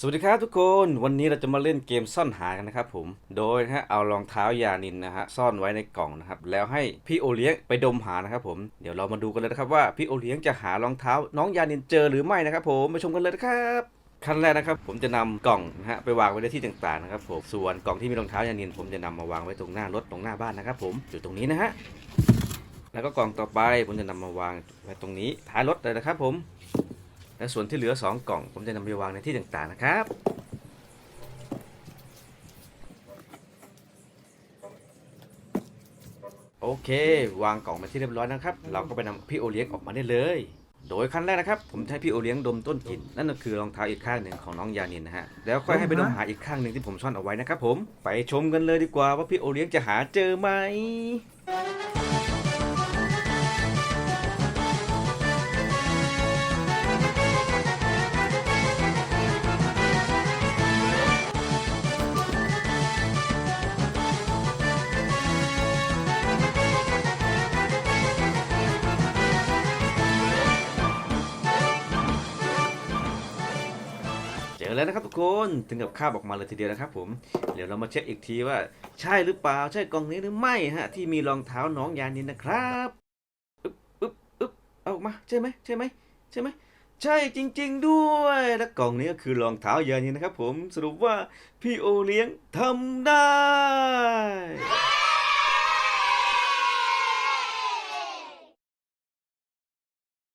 สวัสดีครับทุกคนวันนี้เราจะมาเล่นเกมซ่อนหากันนะครับผมโดยนะฮะเอารองเท้ายานินนะฮะซ่อนไว้ในกล่องนะครับแล้วให้พี่โอเลี้ยงไปดมหานะครับผมเดี๋ยวเรามาดูกันเลยนะครับว่าพี่โอเลี้ยงจะหารองเท้า น้องยานินเจอหรือไม่นะครับผมไปชมกันเลยนะครับขั้นแรกนะครับผมจะนำกล่องนะฮะไปวางไว้ในที่ต่างๆนะครับผมส่วนกล่องที่มีรองเท้ายานิน ผมจะนำมาวางไว้ตรงหน้ารถตรงหน้าบ้านนะครับผมอยู่ตรงนี้นะฮะแล้วก็กล่องต่อไปผมจะนำมาวางไว้ตรงนี้ท้ายรถเลยนะครับผม และส่วนที่เหลือ 2 กล่อง ผมจะนำไปวางในที่ต่างๆนะครับ โอเค วางกล่องมาที่เรียบร้อยนะครับ เราก็ไปนำพี่โอเลี้ยงออกมาได้เลย โดยขั้นแรกนะครับ ผมให้พี่โอเลี้ยงดมต้นกลิ่นนั่นก็คือรองเท้าอีกข้างหนึ่งของน้องยานินนะฮะแล้วค่อยให้ไปดมหาอีกข้างหนึ่งที่ผมซ่อนเอาไว้นะครับผมไปชมกันเลยดีกว่าว่าพี่โอเลี้ยงจะหาเจอไหม อแล้วนะครับทุกคนถึงกับคาบออกมาเลยทีเดียวนะครับผมเดี๋ยวเรามาเช็คอีกทีว่า ใช่หรือเปล่าใช่กล่องนี้หรือไม่ฮะที่มีรองเท้าน้องยานินนะครับอึ๊บอึ๊บอึ๊บเอาออกมาใช่ไหมใช่ไหมใช่ไหมใช่จริง ๆ ด้วย และกล่องนี้ก็คือรองเท้ายานินนะครับผมสรุปว่าพี่โอเลี้ยงทำได้